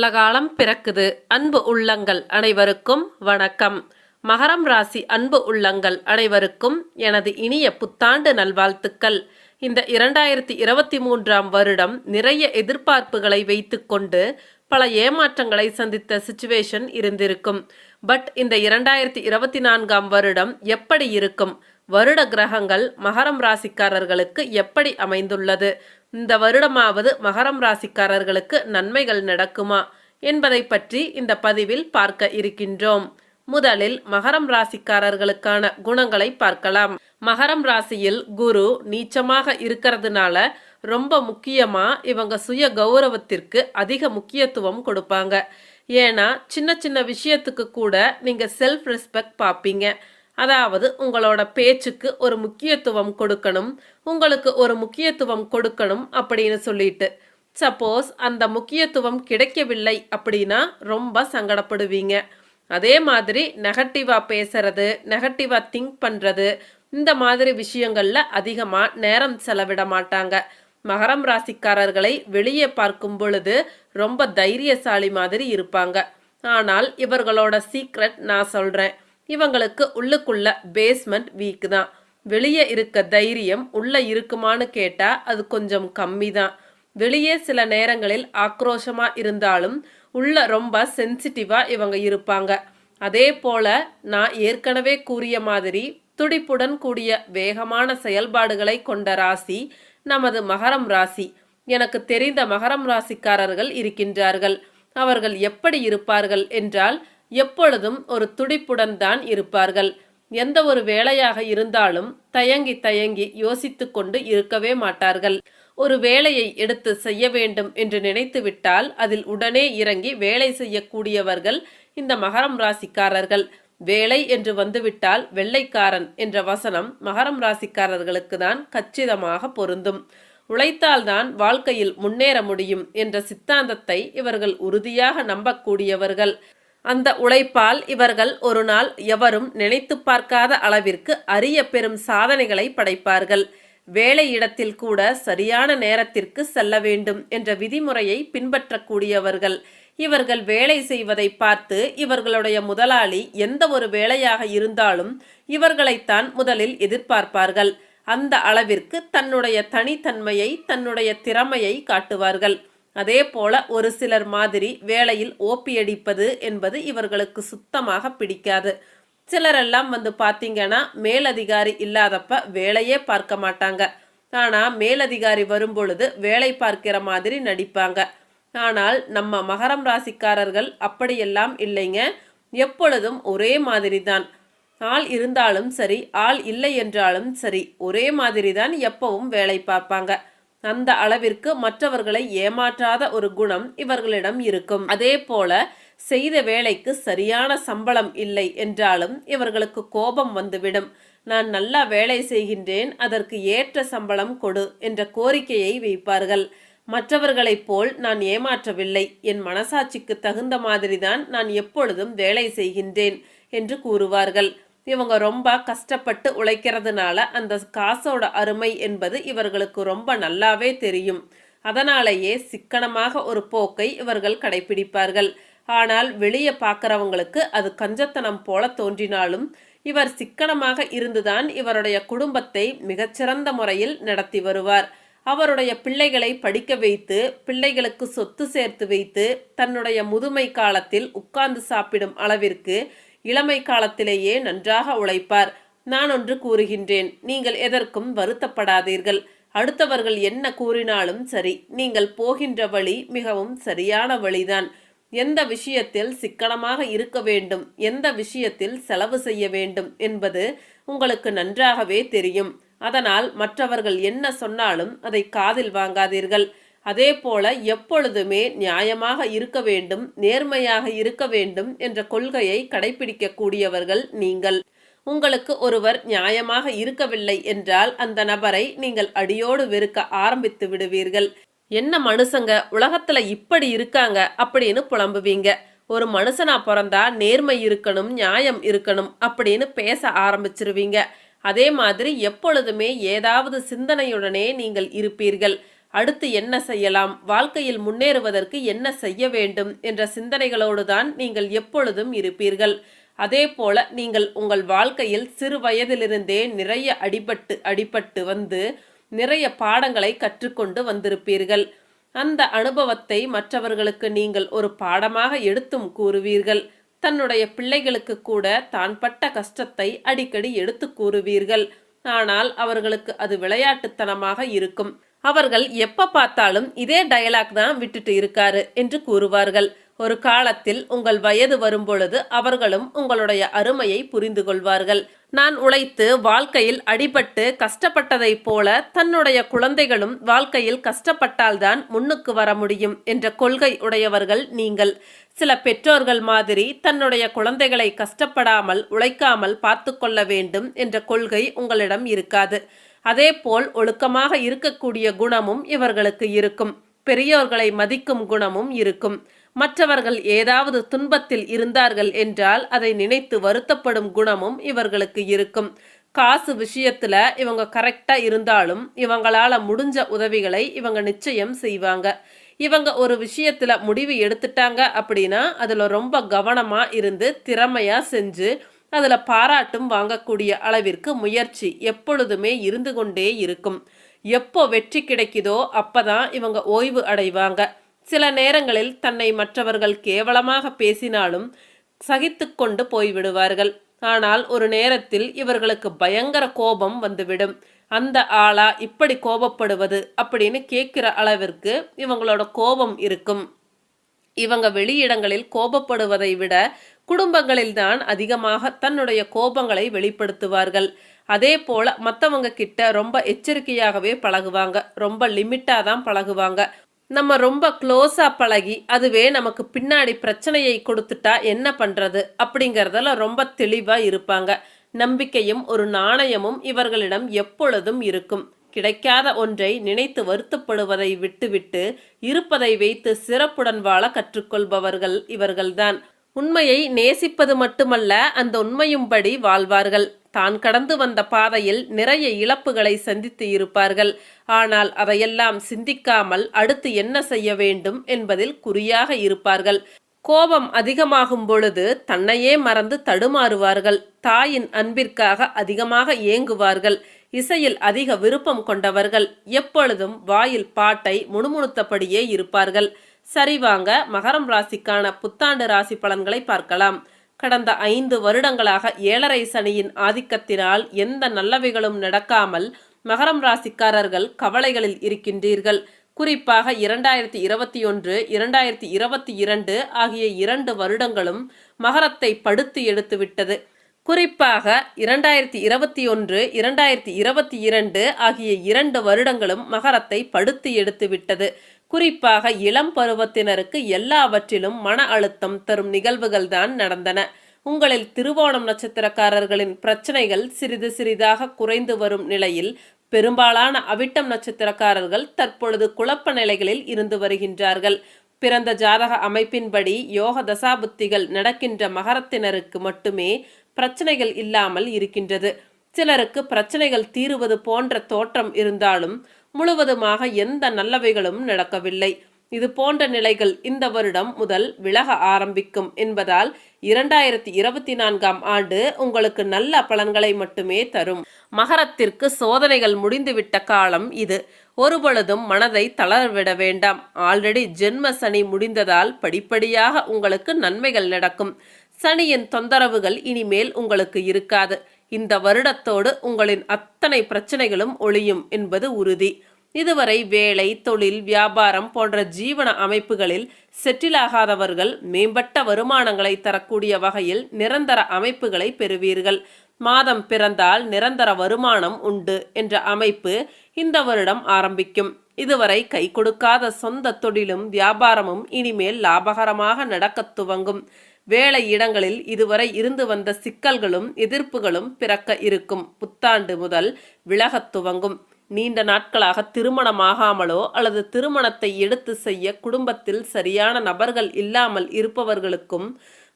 நல்ல காலம் பிறக்குது. அன்பு உள்ளங்கள் அனைவருக்கும் வணக்கம். மகரம் ராசி அன்பு உள்ளங்கள் அனைவருக்கும் எனது இனிய புத்தாண்டு நல்வாழ்த்துக்கள். இந்த இரண்டாயிரத்தி இருபத்தி மூன்றாம் வருடம் நிறைய எதிர்பார்ப்புகளை வைத்துக்கொண்டு பல ஏமாற்றங்களை சந்தித்த சுச்சுவேஷன் இருந்திருக்கும். பட் இந்த இரண்டாயிரத்தி இருபத்தி நான்காம் வருடம் எப்படி இருக்கும்? வருட கிரகங்கள் மகரம் ராசிக்காரர்களுக்கு எப்படி அமைந்துள்ளது? இந்த வருடமாவது மகரம் ராசிக்காரர்களுக்கு நன்மைகள் நடக்குமா? என்பதை பற்றி இந்த பதிவில் பார்க்க இருக்கின்றோம். முதலில் மகரம் ராசிக்காரர்களுக்கான குணங்களை பார்க்கலாம். மகரம் ராசியில் குரு நீச்சமாக இருக்கிறதுனால ரொம்ப முக்கியமா இவங்க சுய கௌரவத்திற்கு அதிக முக்கியத்துவம் கொடுப்பாங்க. ஏன்னா சின்ன சின்ன விஷயத்துக்கு கூட நீங்க செல்ஃப் ரெஸ்பெக்ட் பார்ப்பீங்க அதாவது உங்களோட பேச்சுக்கு ஒரு முக்கியத்துவம் கொடுக்கணும். உங்களுக்கு ஒரு முக்கியத்துவம் கொடுக்கணும் அப்படின்னு சொல்லிட்டு. சப்போஸ் அந்த முக்கியத்துவம் கிடைக்கவில்லை அப்படின்னா ரொம்ப சங்கடப்படுவீங்க. அதே மாதிரி நெகட்டிவாக பேசுறது நெகட்டிவாக திங்க் பண்ணுறது இந்த மாதிரி விஷயங்களில் அதிகமாக நேரம் செலவிட மாட்டாங்க. மகரம் ராசிக்காரர்களை வெளியே பார்க்கும் பொழுது ரொம்ப தைரியசாலி மாதிரி இருப்பாங்க. ஆனால் இவர்களோட சீக்ரெட் நான் சொல்கிறேன் இவங்களுக்கு உள்ளுக்குள்ள பேஸ்மெண்ட் வீக் தான். வெளியே இருக்க தைரியம் உள்ளே இருக்குமான்னு கேட்டால் அது கொஞ்சம் கம்மி தான் வெளியே சில நேரங்களில் ஆக்ரோஷமா இருந்தாலும் உள்ள ரொம்ப சென்சிட்டிவா இவங்க இருப்பாங்க. அதே போல நான் ஏற்கனவே கூறிய மாதிரி துடிப்புடன் கூடிய வேகமான செயல்பாடுகளை கொண்ட ராசி நமது மகரம் ராசி. எனக்கு தெரிந்த மகரம் ராசிக்காரர்கள் இருக்கின்றார்கள். அவர்கள் எப்படி இருப்பார்கள் என்றால் எப்பொழுதும் ஒரு துடிப்புடன் தான் இருப்பார்கள். எந்த ஒரு வேலையாக இருந்தாலும் தயங்கி தயங்கி யோசித்து கொண்டு இருக்கவே மாட்டார்கள். ஒரு வேலையை எடுத்து செய்ய வேண்டும் என்று நினைத்து விட்டால் அதில் உடனே இறங்கி வேலை செய்யக்கூடியவர்கள் இந்த மகரம் ராசிக்காரர்கள். வேலை என்று வந்துவிட்டால் வெள்ளைக்காரன் என்ற வசனம் மகரம் ராசிக்காரர்களுக்கு தான் கச்சிதமாக பொருந்தும். உழைத்தால்தான் வாழ்க்கையில் முன்னேற முடியும் என்ற சித்தாந்தத்தை இவர்கள் உறுதியாக நம்பக்கூடியவர்கள். அந்த உழைப்பால் இவர்கள் ஒரு நாள் எவரும் நினைத்து பார்க்காத அளவிற்கு அரிய பெரும் சாதனைகளை படைப்பார்கள். வேலை இடத்தில் கூட சரியான நேரத்திற்கு செல்ல வேண்டும் என்ற விதிமுறையை பின்பற்றக்கூடியவர்கள். இவர்கள் வேலை செய்வதை பார்த்து இவர்களுடைய முதலாளி எந்த ஒரு வேலையாக இருந்தாலும் இவர்களைத்தான் முதலில் எதிர்பார்ப்பார்கள். அந்த அளவிற்கு தன்னுடைய தனித்தன்மையை தன்னுடைய திறமையை காட்டுவார்கள். அதே போல ஒரு சிலர் மாதிரி வேலையில் ஓப்பியடிப்பது என்பது இவர்களுக்கு சுத்தமாக பிடிக்காது. சிலரெல்லாம் வந்து பார்த்தீங்கன்னா மேலதிகாரி இல்லாதப்ப வேலையே பார்க்க மாட்டாங்க. ஆனால் மேலதிகாரி வரும்பொழுது வேலை பார்க்கிற மாதிரி நடிப்பாங்க. ஆனால் நம்ம மகரம் ராசிக்காரர்கள் அப்படியெல்லாம் இல்லைங்க. எப்பொழுதும் ஒரே மாதிரி தான் ஆள் இருந்தாலும் சரி ஆள் இல்லை என்றாலும் சரி ஒரே மாதிரி தான் எப்பவும் வேலை பார்ப்பாங்க. அந்த அளவிற்கு மற்றவர்களை ஏமாற்றாத ஒரு குணம் இவர்களிடம் இருக்கும். அதே போல செய்த வேலைக்கு சரியான சம்பளம் இல்லை என்றாலும் இவர்களுக்கு கோபம் வந்துவிடும். நான் நல்லா வேலை செய்கின்றேன் அதற்கு ஏற்ற சம்பளம் கொடு என்ற கோரிக்கையை வைப்பார்கள். மற்றவர்களைப் போல் நான் ஏமாற்றவில்லை என் மனசாட்சிக்கு தகுந்த மாதிரிதான் நான் எப்பொழுதும் வேலை செய்கின்றேன் என்று கூறுவார்கள். இவங்க ரொம்ப கஷ்டப்பட்டு உழைக்கிறதுனால அந்த காசோட அருமை என்பது இவர்களுக்கு ரொம்ப நல்லாவே தெரியும். அதனாலேயே சிக்கனமாக ஒரு போக்கை இவர்கள் கடைபிடிப்பார்கள் ஆனால் வெளியே பார்க்குறவங்களுக்கு அது கஞ்சத்தனம் போல தோன்றினாலும் இவர் சிக்கனமாக இருந்துதான் இவருடைய குடும்பத்தை மிகச்சிறந்த முறையில் நடத்தி வருவார். அவருடைய பிள்ளைகளை படிக்க வைத்து பிள்ளைகளுக்கு சொத்து சேர்த்து வைத்து தன்னுடைய முதுமை காலத்தில் உட்கார்ந்து சாப்பிடும் அளவிற்கு இளமை காலத்திலேயே நன்றாக உழைப்பார். நான் ஒன்று கூறுகின்றேன் நீங்கள் எதற்கும் வருத்தப்படாதீர்கள். அடுத்தவர்கள் என்ன கூறினாலும் சரி நீங்கள் போகின்ற வழி மிகவும் சரியான வழிதான். எந்த விஷயத்தில் சிக்கனமாக இருக்க வேண்டும் எந்த விஷயத்தில் செலவு செய்ய வேண்டும் என்பது உங்களுக்கு நன்றாகவே தெரியும். அதனால் மற்றவர்கள் என்ன சொன்னாலும் அதை காதில் வாங்காதீர்கள். அதே போல எப்பொழுதுமே நியாயமாக இருக்க வேண்டும் நேர்மையாக இருக்க வேண்டும் என்ற கொள்கையை கடைபிடிக்கக்கூடியவர்கள் நீங்கள். உங்களுக்கு ஒருவர் நியாயமாக இருக்கவில்லை என்றால் அந்த நபரை நீங்கள் அடியோடு வெறுக்க ஆரம்பித்து விடுவீர்கள். என்ன மனுஷங்க உலகத்துல இப்படி இருக்காங்க? அப்படின்னு புலம்புவீங்க. ஒரு மனுஷனா பிறந்தா நேர்மை இருக்கணும் நியாயம் இருக்கணும் அப்படின்னு பேச ஆரம்பிச்சிருவீங்க. அதே மாதிரி எப்பொழுதுமே ஏதாவது சிந்தனையுடனே நீங்கள் இருப்பீர்கள். அடுத்து என்ன செய்யலாம்? வாழ்க்கையில் முன்னேறுவதற்கு என்ன செய்ய வேண்டும்? என்ற சிந்தனைகளோடு தான் நீங்கள் எப்பொழுதும் இருப்பீர்கள். அதே போல நீங்கள் உங்கள் வாழ்க்கையில் சிறு வயதிலிருந்தே நிறைய அடிபட்டு அடிபட்டு வந்து நிறைய பாடங்களை கற்றுக்கொண்டு வந்திருப்பீர்கள். அந்த அனுபவத்தை மற்றவர்களுக்கு நீங்கள் ஒரு பாடமாக எடுத்தும் கூறுவீர்கள். தன்னுடைய பிள்ளைகளுக்கு கூட தான் பட்ட கஷ்டத்தை அடிக்கடி எடுத்து கூறுவீர்கள். ஆனால் அவர்களுக்கு அது விளையாட்டுத்தனமாக இருக்கும். அவர்கள் எப்ப பார்த்தாலும் இதே டயலாக் தான் விட்டுட்டு இருக்காரு என்று கூறுவார்கள். ஒரு காலத்தில் உங்கள் வயது வரும்பொழுது அவர்களும் உங்களுடைய அருமையை புரிந்து கொள்வார்கள். நான் உழைத்து வாழ்க்கையில் அடிபட்டு கஷ்டப்பட்டதைப் போல தன்னுடைய குழந்தைகளும் வாழ்க்கையில் கஷ்டப்பட்டால்தான் முன்னுக்கு வர முடியும் என்ற கொள்கை உடையவர்கள் நீங்கள். சில பெற்றோர்கள் மாதிரி தன்னுடைய குழந்தைகளை கஷ்டப்படாமல் உழைக்காமல் பார்த்து கொள்ள வேண்டும் என்ற கொள்கை உங்களிடம் இருக்காது. அதேபோல் ஒழுக்கமாக இருக்கக்கூடிய குணமும் இவர்களுக்கு இருக்கும். பெரியோர்களை மதிக்கும் குணமும் இருக்கும். மற்றவர்கள் ஏதாவது துன்பத்தில் இருந்தார்கள் என்றால் அதை நினைத்து வருத்தப்படும் குணமும் இவர்களுக்கு இருக்கும். காசு விஷயத்துல இவங்க கரெக்டா இருந்தாலும் இவங்களால முடிஞ்ச உதவிகளை இவங்க நிச்சயம் செய்வாங்க. இவங்க ஒரு விஷயத்துல முடிவு எடுத்துட்டாங்க அப்படின்னா அதுல ரொம்ப கவனமா இருந்து திறமையா செஞ்சு அதில் பாராட்டும் வாங்கக்கூடிய அளவிற்கு முயற்சி எப்பொழுதுமே இருந்து கொண்டே இருக்கும். எப்போ வெற்றி கிடைக்குதோ அப்பதான் இவங்க ஓய்வு அடைவாங்க. சில நேரங்களில் தன்னை மற்றவர்கள் கேவலமாக பேசினாலும் சகித்துக்கொண்டு போய்விடுவார்கள் ஆனால் ஒரு நேரத்தில் இவர்களுக்கு பயங்கர கோபம் வந்துவிடும். அந்த ஆளா இப்படி கோபப்படுவது அப்படின்னு கேட்கிற அளவிற்கு இவங்களோட கோபம் இருக்கும். இவங்க வெளியிடங்களில் கோபப்படுவதை விட குடும்பங்களில்தான் அதிகமாக தன்னுடைய கோபங்களை வெளிப்படுத்துவார்கள். அதே போல மற்றவங்க கிட்ட ரொம்ப எச்சரிக்கையாகவே பழகுவாங்க. ரொம்ப லிமிட்டாக தான் பழகுவாங்க. நம்ம ரொம்ப க்ளோஸா பழகி அதுவே நமக்கு பின்னாடி பிரச்சனையை கொடுத்துட்டா என்ன பண்றது அப்படிங்கறதுல ரொம்ப தெளிவா இருப்பாங்க. நம்பிக்கையும் ஒரு நாணயமும் இவர்களிடம் எப்பொழுதும் இருக்கும். கிடைக்காத ஒன்றை நினைத்து வருத்தப்படுவதை விட்டுவிட்டு இருப்பதை வைத்து சிறப்புடன் வாழ கற்றுக்கொள்பவர்கள் இவர்கள்தான். உண்மையை நேசிப்பது மட்டுமல்ல அந்த உண்மையும்படி வாழ்வார்கள். தான் கடந்து வந்த பாதையில் நிறைய இழப்புகளை சந்தித்து இருப்பார்கள். ஆனால் அதையெல்லாம் சிந்திக்காமல் அடுத்து என்ன செய்ய வேண்டும் என்பதில் குறியாக இருப்பார்கள். கோபம் அதிகமாகும் பொழுது தன்னையே மறந்து தடுமாறுவார்கள். தாயின் அன்பிற்காக அதிகமாக ஏங்குவார்கள். இசையில் அதிக விருப்பம் கொண்டவர்கள். எப்பொழுதும் வாயில் பாட்டை முணுமுணுத்தபடியே இருப்பார்கள். சரி வாங்க மகரம் ராசிக்கான புத்தாண்டு ராசி பலன்களை பார்க்கலாம். கடந்த ஐந்து வருடங்களாக ஏழரை சனியின் ஆதிக்கத்தினால் எந்த நல்லவைகளும் நடக்காமல் மகரம் ராசிக்காரர்கள் கவலைகளில் இருக்கின்றீர்கள். குறிப்பாக இரண்டாயிரத்தி இருபத்தி ஒன்று இரண்டாயிரத்தி இருபத்தி இரண்டு ஆகிய இரண்டு வருடங்களும் மகரத்தை படுத்து எடுத்துவிட்டது. குறிப்பாக இரண்டாயிரத்தி இருபத்தி ஒன்று இரண்டாயிரத்தி இருபத்தி இரண்டு ஆகிய இரண்டு வருடங்களும் மகரத்தை படுத்து எடுத்துவிட்டது. குறிப்பாக இளம் பருவத்தினருக்கு எல்லாவற்றிலும் மன அழுத்தம் தரும் நிகழ்வுகள் தான் நடந்தன. உங்களில் திருவோணம் நட்சத்திரக்காரர்களின் பிரச்சனைகள் சிறிது சிறிதாக குறைந்து வரும் நிலையில் பெரும்பாலான அவிட்டம் நட்சத்திரக்காரர்கள் தற்பொழுது குழப்ப நிலைகளில் இருந்து வருகின்றார்கள். பிறந்த ஜாதக அமைப்பின்படி யோக தசாபுத்திகள் நடக்கின்ற மகரத்தினருக்கு மட்டுமே பிரச்சனைகள் இல்லாமல் இருக்கின்றது. சிலருக்கு பிரச்சனைகள் தீருவது போன்ற தோற்றம் இருந்தாலும் முழுவதுமாக எந்த நல்லவைகளும் நடக்கவில்லை. இது போன்ற நிலைகள் இந்த வருடம் முதல் விலக ஆரம்பிக்கும் என்பதால் இரண்டாயிரத்தி இருபத்தி நான்காம் ஆண்டு உங்களுக்கு நல்ல பலன்களை மட்டுமே தரும். மகரத்திற்கு சோதனைகள் முடிந்துவிட்ட காலம் இது. ஒருபொழுதும் மனதை தளரவிட வேண்டாம். ஆல்ரெடி ஜென்ம சனி முடிந்ததால் படிப்படியாக உங்களுக்கு நன்மைகள் நடக்கும். சனியின் தொந்தரவுகள் இனிமேல் உங்களுக்கு இருக்காது. இந்த வருடத்தோடு உங்களின் அத்தனை பிரச்சனைகளும் ஒளியும் என்பது உறுதி. இதுவரை வேலை தொழில் வியாபாரம் போன்ற ஜீவன அமைப்புகளில் செட்டில் ஆகாதவர்கள் மேம்பட்ட வருமானங்களை தரக்கூடிய வகையில் நிரந்தர அமைப்புகளை பெறுவீர்கள். மாதம் பிறந்தால் நிரந்தர வருமானம் உண்டு என்ற அமைப்பு இந்த வருடம் ஆரம்பிக்கும். இதுவரை கை கொடுக்காத சொந்த தொழிலும் வியாபாரமும் இனிமேல் லாபகரமாக நடக்கத் துவங்கும். வேலை இடங்களில் இதுவரை இருந்து வந்த சிக்கல்களும் எதிர்ப்புகளும் பிறக்க இருக்கும். புத்தாண்டு முதல் விலகத் துவங்கும். நீண்ட நாட்களாக திருமணமாகாமலோ அல்லது திருமணத்தை எடுத்து செய்ய குடும்பத்தில் சரியான நபர்கள் இல்லாமல் இருப்பவர்களுக்கும்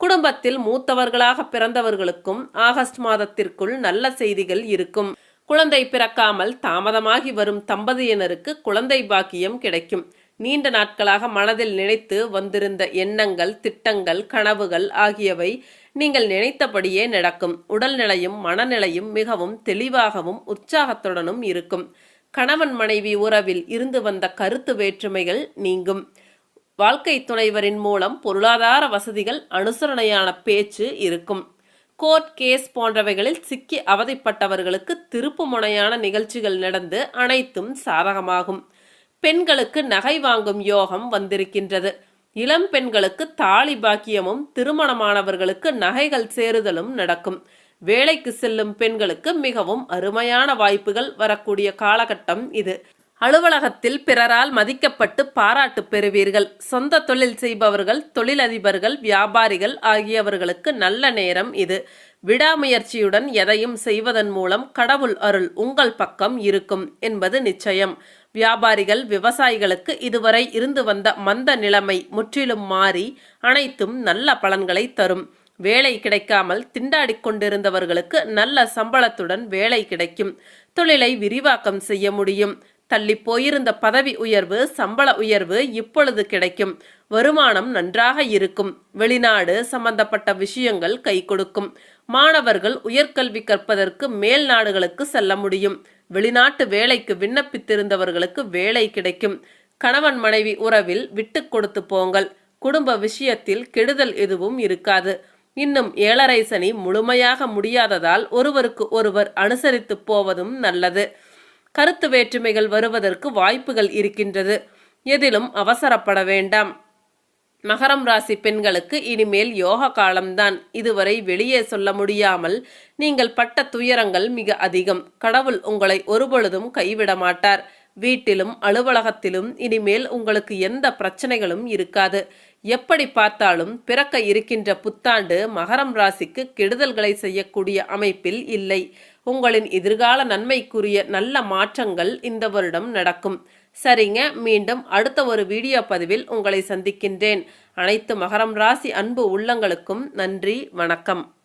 குடும்பத்தில் மூத்தவர்களாக பிறந்தவர்களுக்கும் ஆகஸ்ட் மாதத்திற்குள் நல்ல செய்திகள் இருக்கும். குழந்தை பிறக்காமல் தாமதமாகி வரும் தம்பதியினருக்கு குழந்தை பாக்கியம் கிடைக்கும். நீண்ட நாட்களாக மனதில் நினைத்து வந்திருந்த எண்ணங்கள் திட்டங்கள் கனவுகள் ஆகியவை நீங்கள் நினைத்தபடியே நடக்கும். உடல்நிலையும் மனநிலையும் மிகவும் தெளிவாகவும் உற்சாகத்துடனும் இருக்கும். கணவன் மனைவி உறவில் இருந்து வந்த கருத்து வேற்றுமைகள் நீங்கும். வாழ்க்கை துணைவரின் மூலம் பொருளாதார வசதிகள் அனுசரணையான பேச்சு இருக்கும். கோர்ட் கேஸ் போன்றவைகளில் சிக்கி அவதிப்பட்டவர்களுக்கு திருப்பு முனையான நிகழ்ச்சிகள் நடந்து அனைத்தும் சாதகமாகும். பெண்களுக்கு நகை வாங்கும் யோகம் வந்திருக்கின்றது. இளம் பெண்களுக்கு தாலி பாக்கியமும் திருமணமானவர்களுக்கு நகைகள் சேருதலும் நடக்கும். வேலைக்கு செல்லும் பெண்களுக்கு மிகவும் அருமையான வாய்ப்புகள் வரக்கூடிய காலகட்டம் இது. அலுவலகத்தில் பிறரால் மதிக்கப்பட்டு பாராட்டு பெறுவீர்கள். சொந்த தொழில் செய்பவர்கள் தொழிலதிபர்கள் வியாபாரிகள் ஆகியவர்களுக்கு நல்ல நேரம் இது. விடாமுயற்சியுடன் எதையும் செய்வதன் மூலம் கடவுள் அருள் உங்கள் பக்கம் இருக்கும் என்பது நிச்சயம். வியாபாரிகள் விவசாயிகளுக்கு இதுவரை இருந்து வந்த மந்த நிலைமை முற்றிலும் மாறி அனைத்தும் நல்ல பலன்களை தரும். வேலை கிடைக்காமல் திண்டாடி கொண்டிருந்தவர்களுக்கு நல்ல சம்பளத்துடன் வேலை கிடைக்கும். தொழிலை விரிவாக்கம் செய்ய முடியும். தள்ளி போயிருந்த பதவி உயர்வு சம்பள உயர்வு இப்பொழுது கிடைக்கும். வருமானம் நன்றாக இருக்கும். வெளிநாடு சம்பந்தப்பட்ட விஷயங்கள் கை கொடுக்கும். மாணவர்கள் உயர்கல்வி கற்பதற்கு மேல் நாடுகளுக்கு செல்ல முடியும். வெளிநாட்டு வேலைக்கு விண்ணப்பித்திருந்தவர்களுக்கு வேலை கிடைக்கும். கணவன் மனைவி உறவில் விட்டு கொடுத்து போங்கள். குடும்ப விஷயத்தில் கெடுதல் எதுவும் இருக்காது. இன்னும் ஏழரை சனி முழுமையாக முடியாததால் ஒருவருக்கு ஒருவர் அனுசரித்து போவதும் நல்லது. கருத்து வேற்றுமைகள் வருவதற்கு வாய்ப்புகள் இருக்கின்றது. எதிலும் அவசரப்பட வேண்டாம். மகரம் ராசி பெண்களுக்கு இனிமேல் யோக காலம்தான். இதுவரை வெளியே சொல்ல முடியாமல் நீங்கள் பட்ட துயரங்கள் மிக அதிகம். கடவுள் உங்களை ஒருபொழுதும் கைவிட மாட்டார். வீட்டிலும் அலுவலகத்திலும் இனிமேல் உங்களுக்கு எந்த பிரச்சனைகளும் இருக்காது. எப்படி பார்த்தாலும் பிறக்க இருக்கின்ற புத்தாண்டு மகரம் ராசிக்கு கெடுதல்களை செய்யக்கூடிய அமைப்பில் இல்லை. உங்களின் எதிர்கால நன்மைக்குரிய நல்ல மாற்றங்கள் இந்த வருடம் நடக்கும். சரிங்க மீண்டும் அடுத்த ஒரு வீடியோ பதிவில் உங்களை சந்திக்கின்றேன். அனைத்து மகரம் ராசி அன்பு உள்ளங்களுக்கும் நன்றி வணக்கம்.